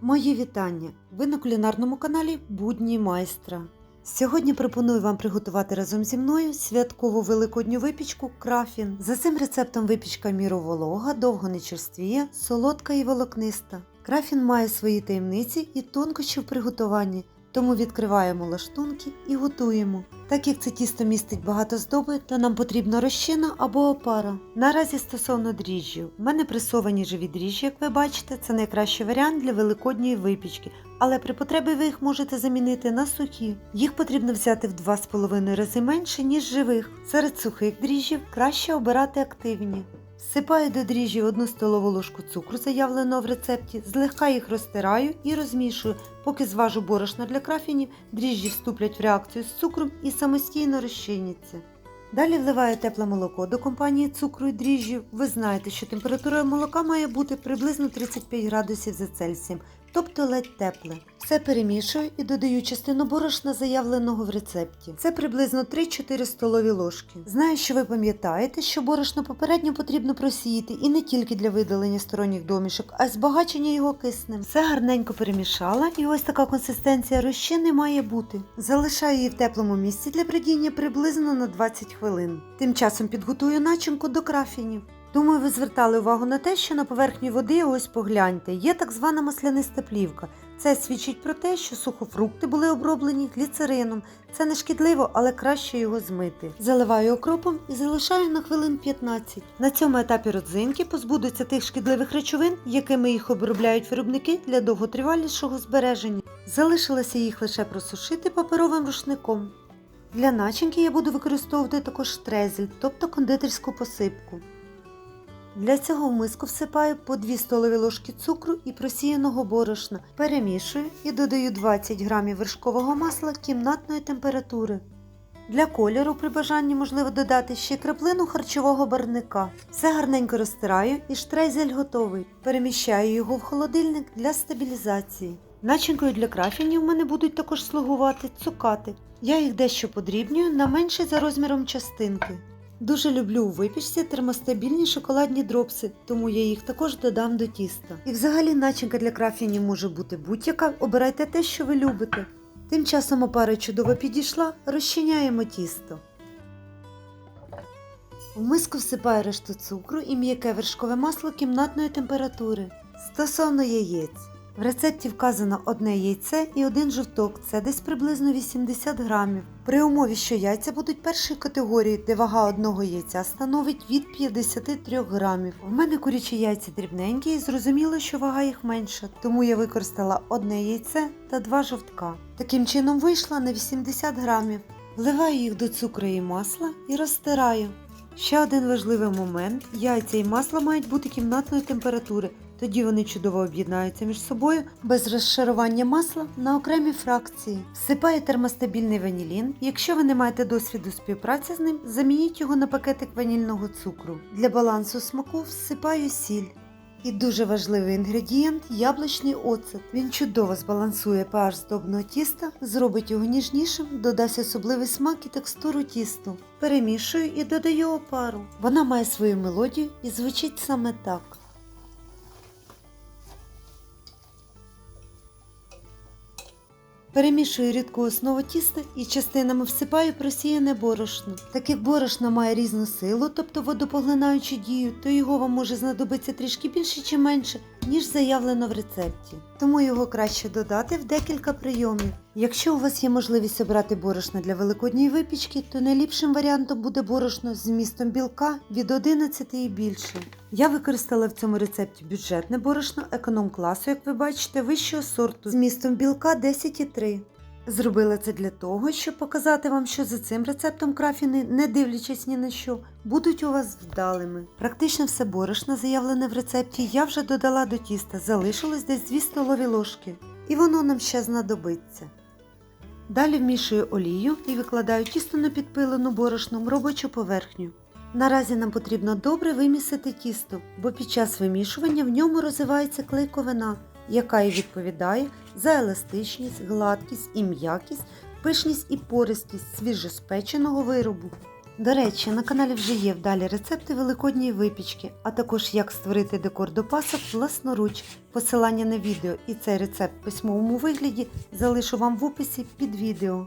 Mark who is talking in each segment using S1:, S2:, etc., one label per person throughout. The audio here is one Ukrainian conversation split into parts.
S1: Мої вітання! Ви на кулінарному каналі Будні майстра. Сьогодні пропоную вам приготувати разом зі мною святкову великодню випічку крафін. За цим рецептом випічка міроволога, довго не черствіє, солодка і волокниста. Крафін має свої таємниці і тонкощі в приготуванні, тому відкриваємо лаштунки і готуємо. Так як це тісто містить багато здоби, то нам потрібна розчина або опара. Наразі стосовно дріжджів, в мене пресовані живі дріжджі, як ви бачите, це найкращий варіант для великодньої випічки, але при потребі ви їх можете замінити на сухі. Їх потрібно взяти в 2,5 рази менше, ніж живих. Серед сухих дріжджів краще обирати активні. Всипаю до дріжджів 1 столову ложку цукру, заявленого в рецепті, злегка їх розтираю і розмішую. Поки зважу борошно для крафінів, дріжджі вступлять в реакцію з цукром і самостійно розчиняться. Далі вливаю тепле молоко до компанії цукру і дріжджів. Ви знаєте, що температура молока має бути приблизно 35 градусів за Цельсієм, тобто ледь тепле. Все перемішую і додаю частину борошна, заявленого в рецепті. Це приблизно 3-4 столові ложки. Знаю, що ви пам'ятаєте, що борошно попередньо потрібно просіяти і не тільки для видалення сторонніх домішок, а й збагачення його киснем. Все гарненько перемішала, і ось така консистенція розчини має бути. Залишаю її в теплому місці для бродіння приблизно на 20 хвилин. Тим часом підготую начинку до крафінів. Думаю, ви звертали увагу на те, що на поверхні води, ось погляньте, є так звана масляниста плівка. Це свідчить про те, що сухофрукти були оброблені гліцерином. Це не шкідливо, але краще його змити. Заливаю окропом і залишаю на хвилин 15. На цьому етапі родзинки позбудуться тих шкідливих речовин, якими їх обробляють виробники для довготривалішого збереження. Залишилося їх лише просушити паперовим рушником. Для начинки я буду використовувати також штрезель, тобто кондитерську посипку. Для цього в миску всипаю по 2 столові ложки цукру і просіяного борошна, перемішую і додаю 20 грамів вершкового масла кімнатної температури. Для кольору при бажанні можливо додати ще краплину харчового барвника. Все гарненько розтираю і штрезель готовий. Переміщаю його в холодильник для стабілізації. Начинкою для крафінів в мене будуть також слугувати цукати. Я їх дещо подрібнюю на менші за розміром частинки. Дуже люблю у випічці термостабільні шоколадні дропси, тому я їх також додам до тіста. І взагалі начинка для крафінів може бути будь-яка, обирайте те, що ви любите. Тим часом опара чудово підійшла, розчиняємо тісто. В миску всипаю решту цукру і м'яке вершкове масло кімнатної температури. Стосовно яєць. В рецепті вказано одне яйце і один жовток, це десь приблизно 80 грамів. При умові, що яйця будуть першої категорії, де вага одного яйця становить від 53 грамів. У мене курячі яйця дрібненькі і зрозуміло, що вага їх менша, тому я використала одне яйце та два жовтка. Таким чином вийшла на 80 грамів. Вливаю їх до цукру і масла і розтираю. Ще один важливий момент: яйця і масло мають бути кімнатної температури. Тоді вони чудово об'єднаються між собою без розшарування масла на окремі фракції. Всипаю термостабільний ванілін. Якщо ви не маєте досвіду співпраці з ним, замініть його на пакетик ванільного цукру. Для балансу смаку всипаю сіль. І дуже важливий інгредієнт яблучний оцет. Він чудово збалансує pH здобного тіста, зробить його ніжнішим, додасть особливий смак і текстуру тісту. Перемішую і додаю опару. Вона має свою мелодію і звучить саме так. Перемішую рідку основу тіста і частинами всипаю просіяне борошно. Так як борошно має різну силу, тобто водопоглинаючу дію, то його вам може знадобитися трішки більше чи менше, ніж заявлено в рецепті. Тому його краще додати в декілька прийомів. Якщо у вас є можливість обрати борошно для великодньої випічки, то найліпшим варіантом буде борошно з змістом білка від 11 і більше. Я використала в цьому рецепті бюджетне борошно економ-класу, як ви бачите, вищого сорту з змістом білка 10,3. Зробила це для того, щоб показати вам, що за цим рецептом крафіни, не дивлячись ні на що, будуть у вас вдалими. Практично все борошно, заявлене в рецепті, я вже додала до тіста, залишилось десь 2 столові ложки, і воно нам ще знадобиться. Далі вмішую олію і викладаю тісто на підпилену борошном робочу поверхню. Наразі нам потрібно добре вимісити тісто, бо під час вимішування в ньому розвивається клейковина, яка і відповідає за еластичність, гладкість і м'якість, пишність і пористість свіжоспеченого виробу. До речі, на каналі вже є вдалі рецепти великодньої випічки, а також як створити декор до пасок власноруч. Посилання на відео і цей рецепт в письмовому вигляді залишу вам в описі під відео.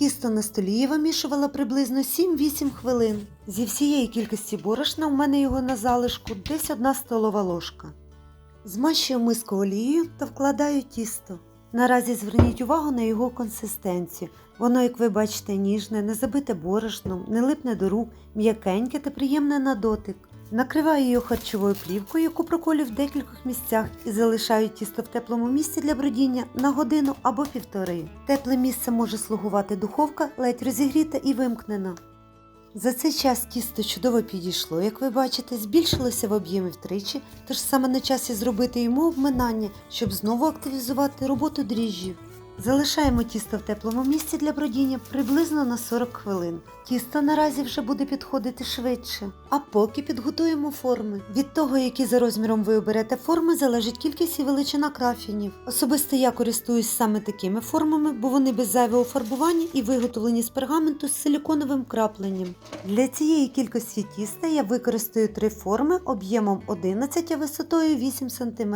S1: Тісто на столі я вимішувала приблизно 7-8 хвилин. Зі всієї кількості борошна у мене його на залишку десь 1 столова ложка. Змащую миску олією та вкладаю тісто. Наразі зверніть увагу на його консистенцію. Воно, як ви бачите, ніжне, не забите борошном, не липне до рук, м'якеньке та приємне на дотик. Накриваю його харчовою плівкою, яку проколю в декількох місцях і залишаю тісто в теплому місці для бродіння на годину або півтори. Тепле місце може слугувати духовка, ледь розігріта і вимкнена. За цей час тісто чудово підійшло, як ви бачите, збільшилося в об'ємі втричі, тож саме на часі зробити йому обминання, щоб знову активізувати роботу дріжджів. Залишаємо тісто в теплому місці для бродіння приблизно на 40 хвилин. Тісто наразі вже буде підходити швидше. А поки підготуємо форми. Від того, які за розміром ви оберете форми, залежить кількість і величина крафінів. Особисто я користуюсь саме такими формами, бо вони без зайвого фарбування і виготовлені з пергаменту з силіконовим крапленням. Для цієї кількості тіста я використаю три форми об'ємом 11 а висотою 8 см.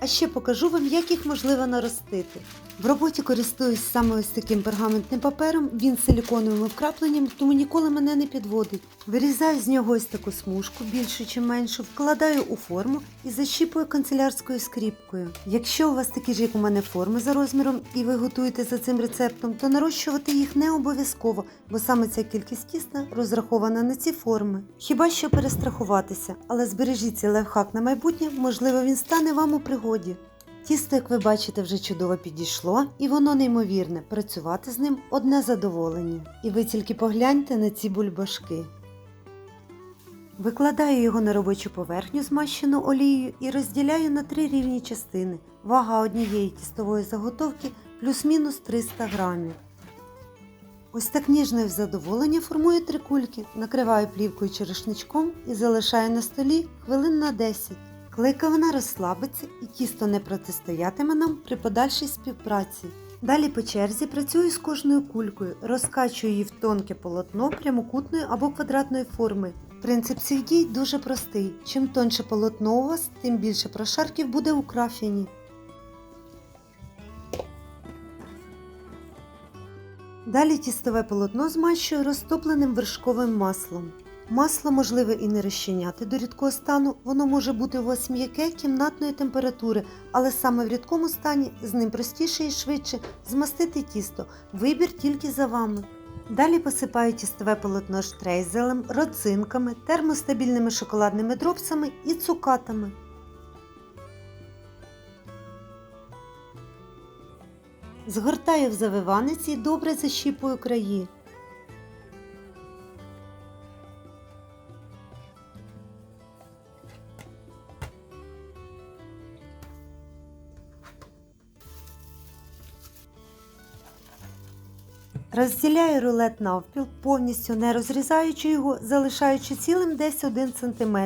S1: А ще покажу вам, як їх можливо наростити. В роботі користуюсь саме ось таким пергаментним папером, він з силіконовим вкрапленням, тому ніколи мене не підводить. Вирізаю з нього ось таку смужку, більшу чи меншу, вкладаю у форму і защіпую канцелярською скріпкою. Якщо у вас такі ж, як у мене, форми за розміром і ви готуєте за цим рецептом, то нарощувати їх не обов'язково, бо саме ця кількість тіста розрахована на ці форми. Хіба що перестрахуватися, але збережіть цей лайфхак на майбутнє, можливо, він стане вам у пригоді. Тісто, як ви бачите, вже чудово підійшло, і воно неймовірне. Працювати з ним одне задоволення. І ви тільки погляньте на ці бульбашки. Викладаю його на робочу поверхню, змащену олією, і розділяю на три рівні частини. Вага однієї тістової заготовки плюс-мінус 300 грамів. Ось так ніжно і в задоволення формую три кульки, накриваю плівкою чи рушничком і залишаю на столі хвилин на 10. Клейковина розслабиться і тісто не протистоятиме нам при подальшій співпраці. Далі по черзі працюю з кожною кулькою, розкачую її в тонке полотно прямокутної або квадратної форми. Принцип цих дій дуже простий. Чим тонше полотно у вас, тим більше прошарків буде у крафіні. Далі тістове полотно змащую розтопленим вершковим маслом. Масло можливо і не розчиняти до рідкого стану, воно може бути у вас м'яке кімнатної температури, але саме в рідкому стані з ним простіше і швидше змастити тісто. Вибір тільки за вами. Далі посипаю тістове полотно штрейзелем, родзинками, термостабільними шоколадними дропсами і цукатами. Згортаю в завиванець і добре защіпую краї. Розділяю рулет навпіл, повністю не розрізаючи його, залишаючи цілим десь 1 см.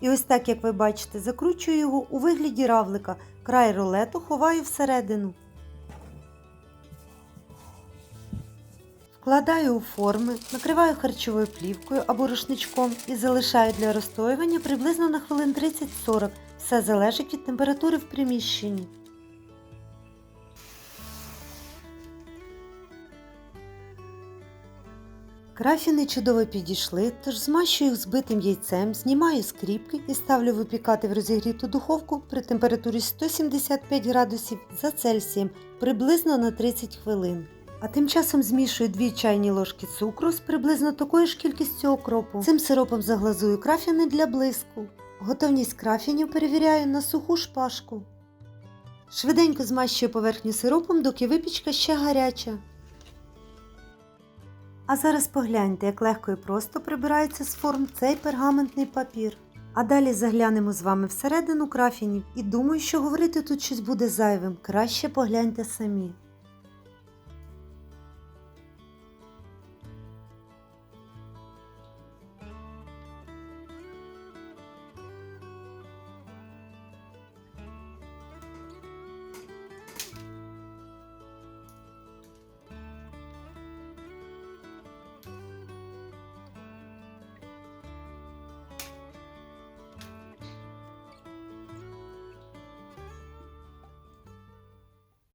S1: І ось так, як ви бачите, закручую його у вигляді равлика. Край рулету ховаю всередину. Вкладаю у форми, накриваю харчовою плівкою або рушничком і залишаю для розстоювання приблизно на хвилин 30-40. Все залежить від температури в приміщенні. Крафіни чудово підійшли, тож змащую їх збитим яйцем, знімаю скріпки і ставлю випікати в розігріту духовку при температурі 175 градусів за Цельсієм приблизно на 30 хвилин. А тим часом змішую 2 чайні ложки цукру з приблизно такою ж кількістю окропу. Цим сиропом заглазую крафіни для блиску. Готовність крафінів перевіряю на суху шпажку. Швиденько змащую поверхню сиропом, доки випічка ще гаряча. А зараз погляньте, як легко і просто прибирається з форм цей пергаментний папір. А далі заглянемо з вами всередину крафінів і думаю, що говорити тут щось буде зайвим. Краще погляньте самі.